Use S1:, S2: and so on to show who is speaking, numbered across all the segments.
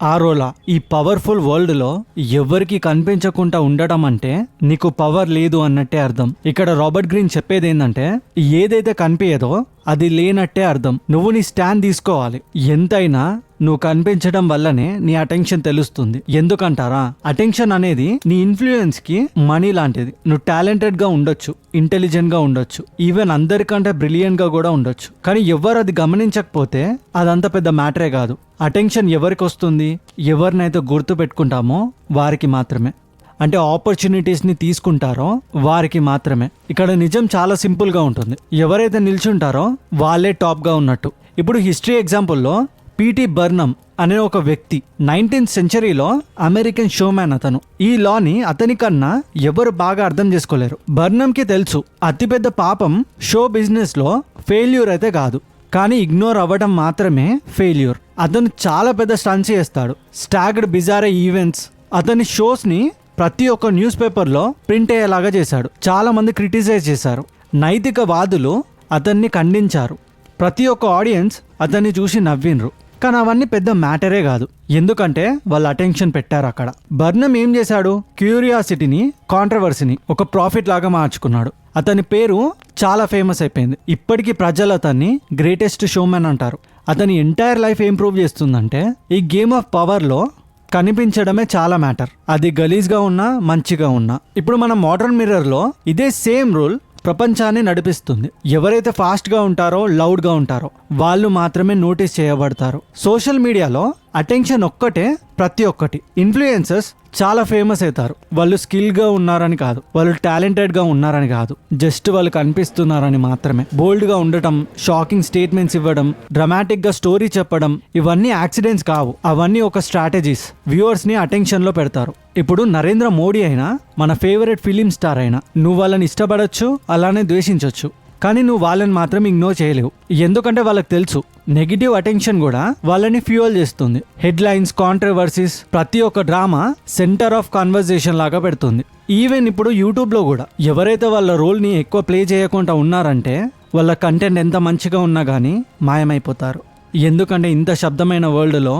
S1: ఆరోలా ఈ పవర్ఫుల్ వరల్డ్లో ఎవరికి కనిపించకుండా ఉండడం అంటే నీకు పవర్ లేదు అన్నట్టే అర్థం. ఇక్కడ రాబర్ట్ గ్రీన్ చెప్పేది ఏంటంటే ఏదైతే కనిపించదో అది లేనట్టే అర్థం. నువ్వు నీ స్టాండ్ తీసుకోవాలి. ఎంతైనా నువ్వు కనిపించడం వల్లనే నీ అటెన్షన్ తెలుస్తుంది. ఎందుకంటారా? అటెన్షన్ అనేది నీ ఇన్ఫ్లుయెన్స్కి మనీ లాంటిది. నువ్వు టాలెంటెడ్గా ఉండొచ్చు ఇంటెలిజెంట్గా ఉండొచ్చు ఈవెన్ అందరికంటే బ్రిలియంట్గా కూడా ఉండొచ్చు. కానీ ఎవరు అది గమనించకపోతే అదంత పెద్ద మ్యాటరే కాదు. అటెన్షన్ ఎవరికి వస్తుంది? ఎవరినైతే గుర్తు పెట్టుకుంటామో వారికి మాత్రమే. అంటే ఆపర్చునిటీస్ని తీసుకుంటారో వారికి మాత్రమే. ఇక్కడ నిజం చాలా సింపుల్గా ఉంటుంది. ఎవరైతే నిల్చుంటారో వాళ్ళే టాప్గా ఉన్నట్టు. ఇప్పుడు హిస్టరీ ఎగ్జాంపుల్లో పీటీ బర్నమ్ అనే ఒక వ్యక్తి నైన్టీన్త్ సెంచరీలో అమెరికన్ షోమ్యాన్ అతను. ఈ లాని అతని కన్నా ఎవరు బాగా అర్థం చేసుకోలేరు. బర్నమ్కి తెలుసు అతిపెద్ద పాపం షో బిజినెస్లో ఫెయిల్యూర్ అయితే కాదు. కానీ ఇగ్నోర్ అవ్వడం మాత్రమే ఫెయిల్యూర్ అతను చాలా పెద్ద స్టన్స్ చేస్తాడు. స్టాగ్డ్ బిజారే ఈవెంట్స్ అతని షోస్ని ప్రతి ఒక్క న్యూస్ పేపర్లో ప్రింట్ అయ్యేలాగా చేశాడు. చాలా మంది క్రిటిసైజ్ చేశారు. నైతికవాదులు అతన్ని ఖండించారు. ప్రతి ఒక్క ఆడియన్స్ అతన్ని చూసి నవ్విండ్రు. కానీ అవన్నీ పెద్ద మ్యాటరే కాదు. ఎందుకంటే వాళ్ళు అటెన్షన్ పెట్టారు అక్కడ. బర్నం ఏం చేశాడు? క్యూరియాసిటీని కాంట్రవర్సీని ఒక ప్రాఫిట్ లాగా మార్చుకున్నాడు. అతని పేరు చాలా ఫేమస్ అయిపోయింది. ఇప్పటికీ ప్రజలు అతన్ని గ్రేటెస్ట్ షోమెన్ అంటారు. అతని ఎంటైర్ లైఫ్ ఏం ప్రూవ్ చేస్తుందంటే ఈ గేమ్ ఆఫ్ పవర్లో కనిపించడమే చాలా మ్యాటర్. అది గలీజ్గా ఉన్నా మంచిగా ఉన్నా. ఇప్పుడు మన మోడర్న్ మిర్రర్లో ఇదే సేమ్ రూల్ ప్రపంచాన్ని నడిపిస్తుంది. ఎవరైతే ఫాస్ట్గా ఉంటారో లౌడ్గా ఉంటారో వాళ్ళు మాత్రమే నోటీస్ చేయబడతారు. సోషల్ మీడియాలో అటెన్షన్ ఒక్కటే ప్రతి ఒక్కటి. ఇన్ఫ్లుయెన్సర్స్ చాలా ఫేమస్ అవుతారు. వాళ్ళు స్కిల్గా ఉన్నారని కాదు. వాళ్ళు టాలెంటెడ్గా ఉన్నారని కాదు. జస్ట్ వాళ్ళు కనిపిస్తున్నారని మాత్రమే. బోల్డ్గా ఉండటం షాకింగ్ స్టేట్మెంట్స్ ఇవ్వడం డ్రమాటిక్గా స్టోరీ చెప్పడం ఇవన్నీ యాక్సిడెంట్స్ కావు. అవన్నీ ఒక స్ట్రాటజీస్ వ్యూవర్స్ని అటెన్షన్లో పెడతారు. ఇప్పుడు నరేంద్ర మోడీ అయినా మన ఫేవరెట్ ఫిలిం స్టార్ అయినా నువ్వు వాళ్ళని ఇష్టపడచ్చు అలానే ద్వేషించవచ్చు కానీ నువ్వు వాళ్ళని మాత్రం ఇగ్నోర్ చేయలేవు. ఎందుకంటే వాళ్ళకి తెలుసు నెగిటివ్ అటెన్షన్ కూడా వాళ్ళని ఫ్యూయల్ చేస్తుంది. హెడ్లైన్స్ కాంట్రవర్సీస్ ప్రతి ఒక్క డ్రామా సెంటర్ ఆఫ్ కాన్వర్జేషన్ లాగా పెడుతుంది. ఈవెన్ ఇప్పుడు యూట్యూబ్లో కూడా ఎవరైతే వాళ్ళ రోల్ని ఎక్కువ ప్లే చేయకుండా ఉన్నారంటే వాళ్ళ కంటెంట్ ఎంత మంచిగా ఉన్నా కానీ మాయమైపోతారు. ఎందుకంటే ఇంత శబ్దమైన వరల్డ్లో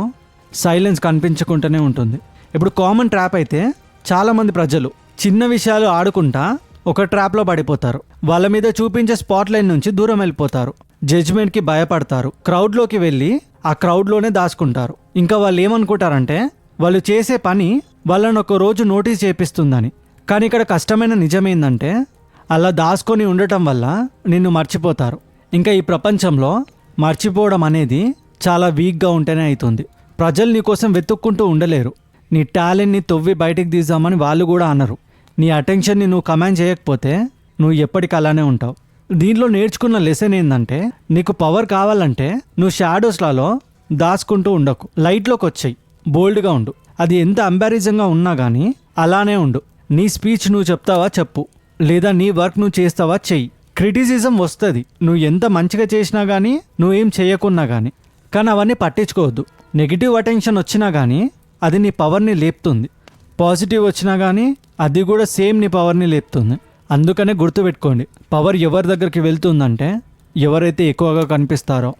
S1: సైలెన్స్ కనిపించకుండానే ఉంటుంది. ఇప్పుడు కామన్ ట్రాప్ అయితే చాలామంది ప్రజలు చిన్న విషయాలు ఆడుకుంటా ఒక ట్రాప్లో పడిపోతారు. వాళ్ళ మీద చూపించే స్పాట్ లైన్ నుంచి దూరం వెళ్ళిపోతారు. జడ్జ్మెంట్కి భయపడతారు. క్రౌడ్లోకి వెళ్ళి ఆ క్రౌడ్లోనే దాచుకుంటారు. ఇంకా వాళ్ళు ఏమనుకుంటారంటే వాళ్ళు చేసే పని వాళ్ళని ఒక రోజు నోటీస్ చేపిస్తుందని. కానీ ఇక్కడ కష్టమైన నిజమేందంటే అలా దాచుకొని ఉండటం వల్ల నిన్ను మర్చిపోతారు. ఇంకా ఈ ప్రపంచంలో మర్చిపోవడం అనేది చాలా వీక్గా ఉంటేనే అవుతుంది ప్రజలు నీ కోసం వెతుక్కుంటూ ఉండలేరు. నీ టాలెంట్ని తొవ్వి బయటికి తీద్దామని వాళ్ళు కూడా అనరు. నీ అటెన్షన్ని నువ్వు కమాండ్ చేయకపోతే నువ్వు ఎప్పటికీ అలానే ఉంటావు. దీంట్లో నేర్చుకున్న లెసన్ ఏంటంటే నీకు పవర్ కావాలంటే నువ్వు షాడోస్లలో దాచుకుంటూ ఉండకు. లైట్లోకి వచ్చాయి. బోల్డ్గా ఉండు. అది ఎంత అంబారిజంగా ఉన్నా కానీ అలానే ఉండు. నీ స్పీచ్ నువ్వు చెప్తావా చెప్పు. లేదా నీ వర్క్ నువ్వు చేస్తావా చెయ్యి. క్రిటిసిజం వస్తుంది. నువ్వు ఎంత మంచిగా చేసినా కానీ నువ్వేం చేయకున్నా కానీ కానీ అవన్నీ పట్టించుకోవద్దు. నెగిటివ్ అటెన్షన్ వచ్చినా కానీ అది నీ పవర్ని లేపుతుంది. పాజిటివ్ వచ్చినా కానీ అది కూడా సేమ్ నీ పవర్ని లేపుతుంది. అందుకనే గుర్తుపెట్టుకోండి పవర్ ఎవరి దగ్గరికి వెళ్తుందంటే ఎవరైతే ఎక్కువగా కనిపిస్తారో